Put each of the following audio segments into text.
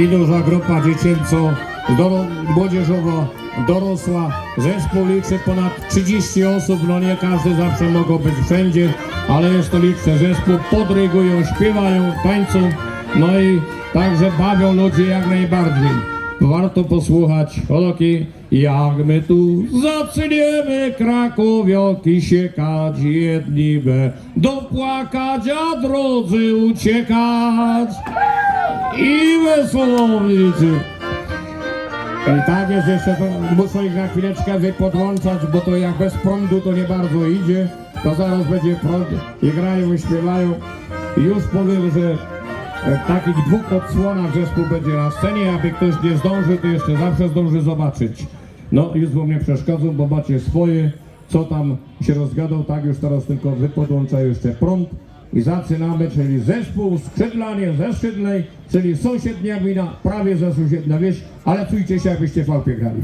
i duża grupa dziecięco, doro, dorosła. Zespół liczy ponad 30 osób, no nie każdy zawsze mogą być wszędzie, ale jest to liczny zespół, podrygują, śpiewają, tańczą, no i także bawią ludzi jak najbardziej. Warto posłuchać Holoki, jak my tu zaczniemy Krakowioki siekać, jedni będą płakać, a drudzy uciekać. I wesoło widzicie. I tak jest jeszcze, to muszę ich na chwileczkę wypodłączać, bo to jak bez prądu to nie bardzo idzie. To zaraz będzie prąd i grają i śpiewają. Już powiem, że w takich dwóch odsłonach zespół będzie na scenie. Aby ktoś nie zdąży, to jeszcze zawsze zdąży zobaczyć. No już wam nie przeszkadzą, bo macie swoje, co tam się rozgadał, tak już teraz tylko wypodłączają jeszcze prąd. I zaczynamy, czyli zespół Skrzydlanie ze Skrzydlej, czyli sąsiednia gmina, prawie ze sąsiednia wieś, ale czujcie się jakbyście w grali.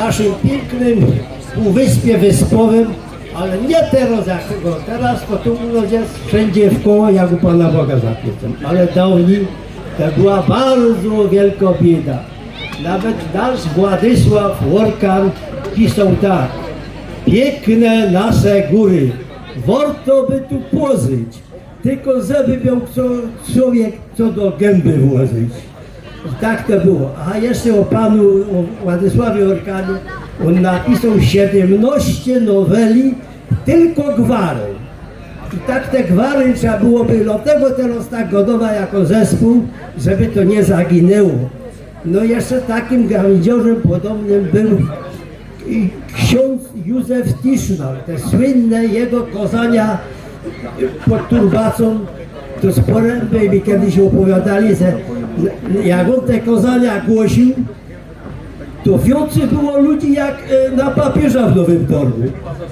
Naszym pięknym półwyspie wyspowym, ale nie teraz jak teraz, bo tu jest wszędzie w koło jak u Pana Boga za piecem. Ale dawniej to była bardzo wielka bieda. Nawet nasz Władysław Workan pisał tak. Piękne nasze góry, warto by tu pozyć, tylko żeby miał co, człowiek co do gęby włożyć. I tak to było. A jeszcze o panu o Władysławie Orkanie, on napisał 17 noweli, tylko gwary. I tak te gwary trzeba byłoby, dlatego teraz tak godowa jako zespół, żeby to nie zaginęło. No jeszcze takim gawędziorzem podobnym był ksiądz Józef Tischner, te słynne jego kozania pod turbacą, to z poręby mi kiedyś opowiadali, że jak on te kozania głosił, to wiocy było ludzi jak e, na papieża w Nowym Torgu.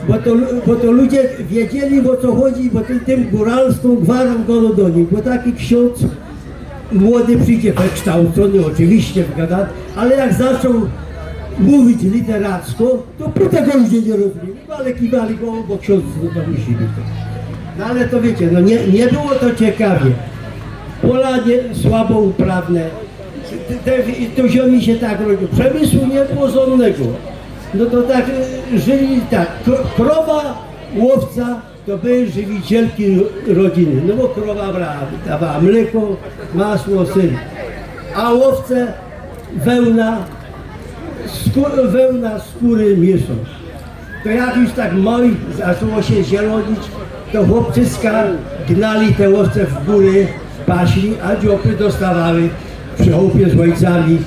Bo to, bo to ludzie wiedzieli o co chodzi, bo tym, tym góralską gwarą go do nich. Bo taki ksiądz młody przyjdzie wykształcony, oczywiście wgada, ale jak zaczął mówić literacko, to po tego ludzie nie rozumieli, No, ale kiwali go, bo ksiądz no to musi być. No ale to wiecie, no nie, nie było to ciekawie. Pola nie, słabo uprawne, te, to ziomi się tak robiło, przemysłu nie żadnego. No to tak y, żyli tak, Kro- krowa, łowca to były żywicielki rodziny, no bo krowa brała, dawała mleko, masło, syn, a łowce wełna, skó- wełna skóry miesiąc. To jak już tak mały zaczęło się zielonić, to chłopczyska gnali te łowce w góry, paśli, a dziopy dostawały przy chłopie z ojcami,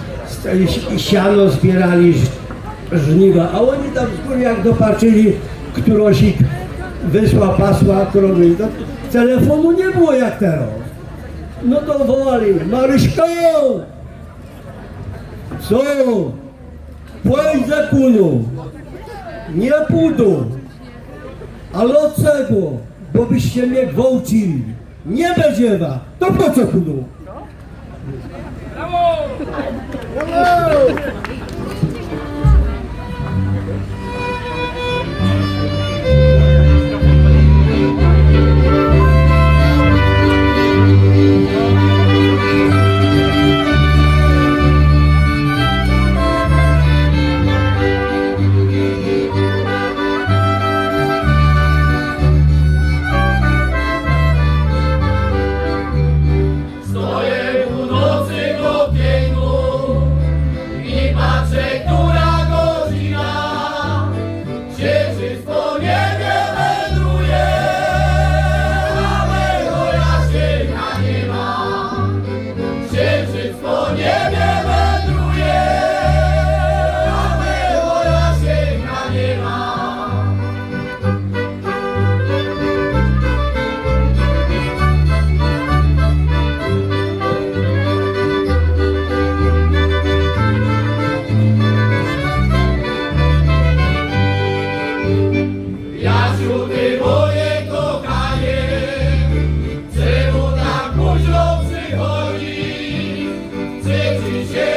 siano zbierali żniwa, a oni tam z góry jak dopatrzyli, którosik wysła pasła krowy, to telefonu nie było jak teraz. No to wołali, Maryśko! Co? Płeć za kunu! Nie pójdą. Ale od czego? Bo byście mnie gwałcili. Nie będzie wa. To po co kudu? Yeah.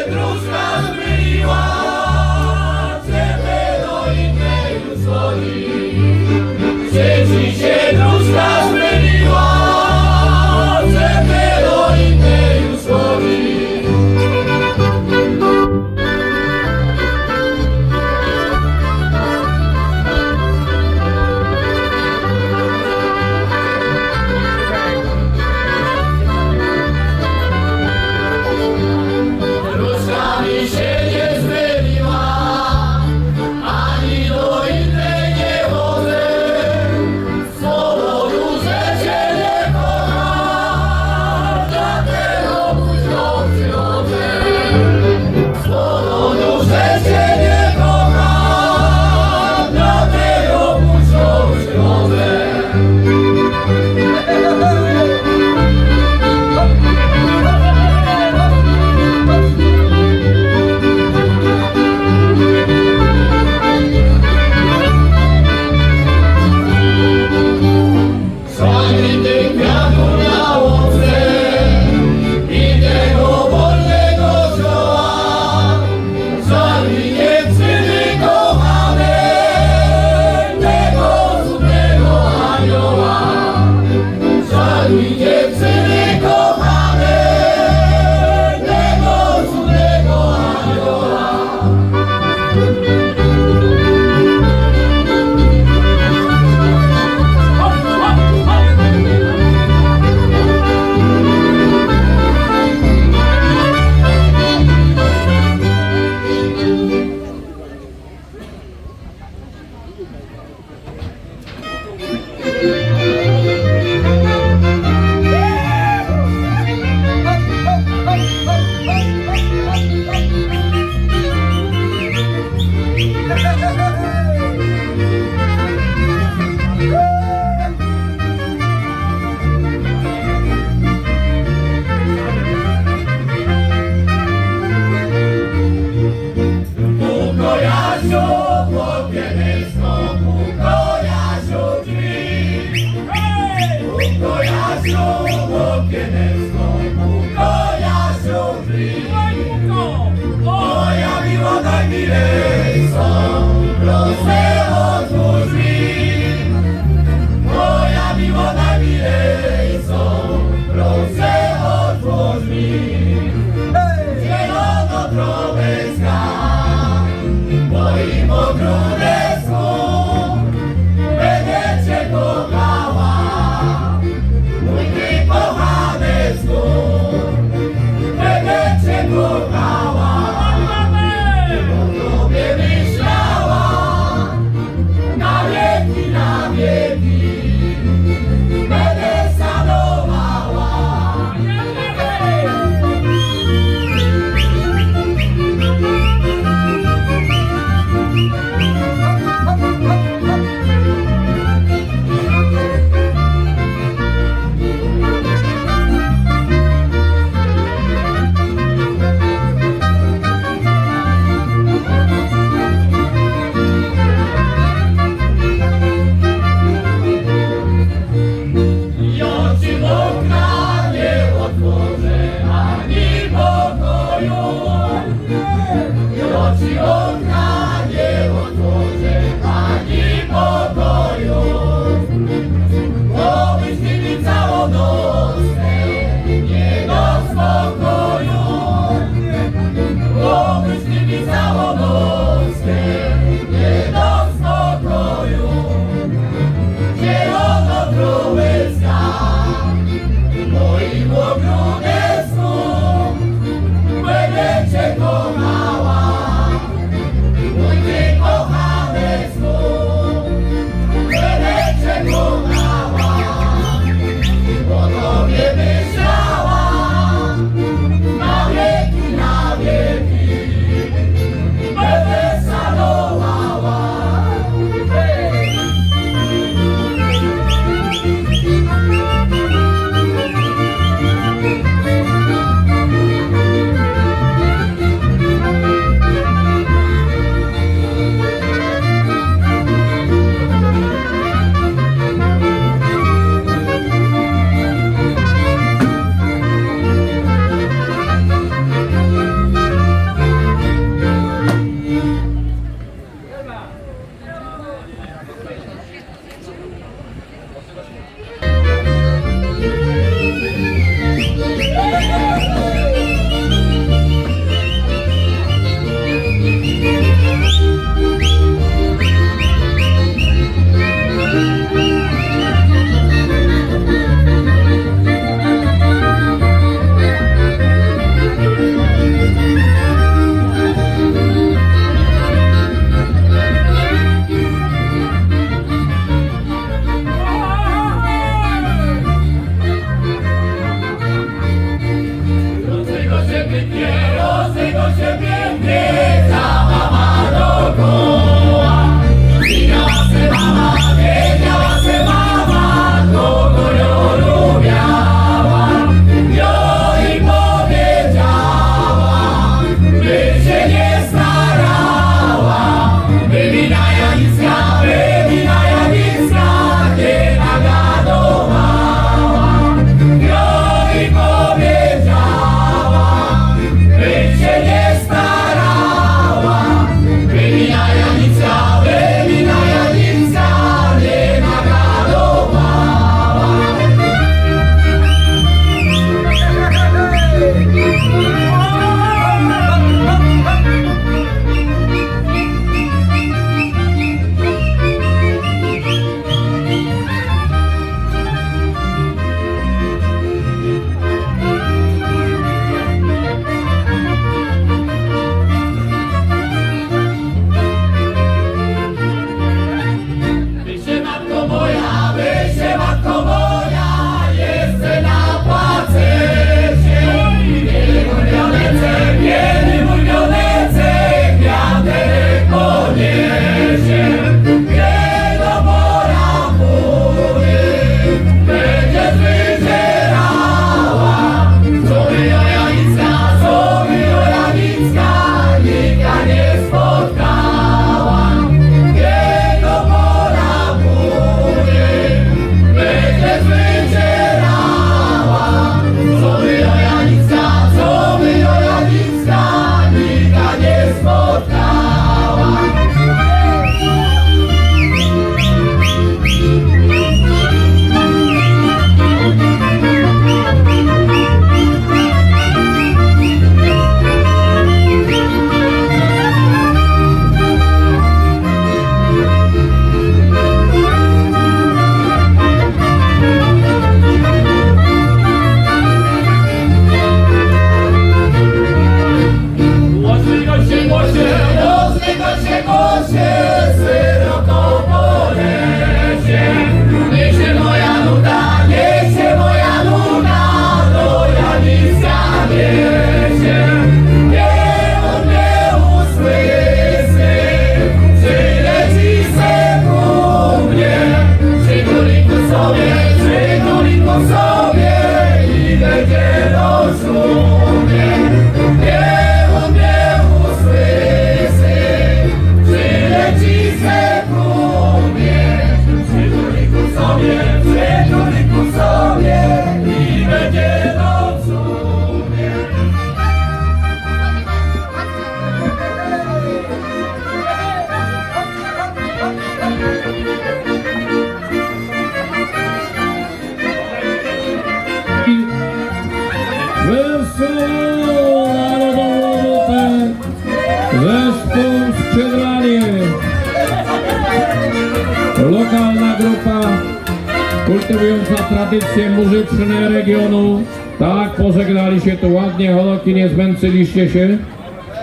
Kultywująca tradycje muzyczne regionu. Tak, pożegnali się tu ładnie, holoki, nie zmęczyliście się.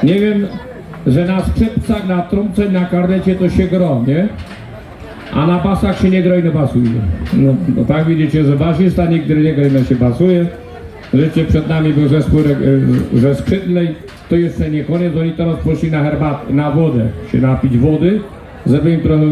Nie wiem, że na skrzypcach, na trumce, na karnecie to się gro, nie? A na basach się nie i nie basuje. No, no tak widzicie, że basista nigdy nie i nie się basuje. Życie przed nami był zespół e, ze skrzydlej. To jeszcze nie koniec, oni teraz poszli na herbatę, na wodę, się napić wody, żeby im trochę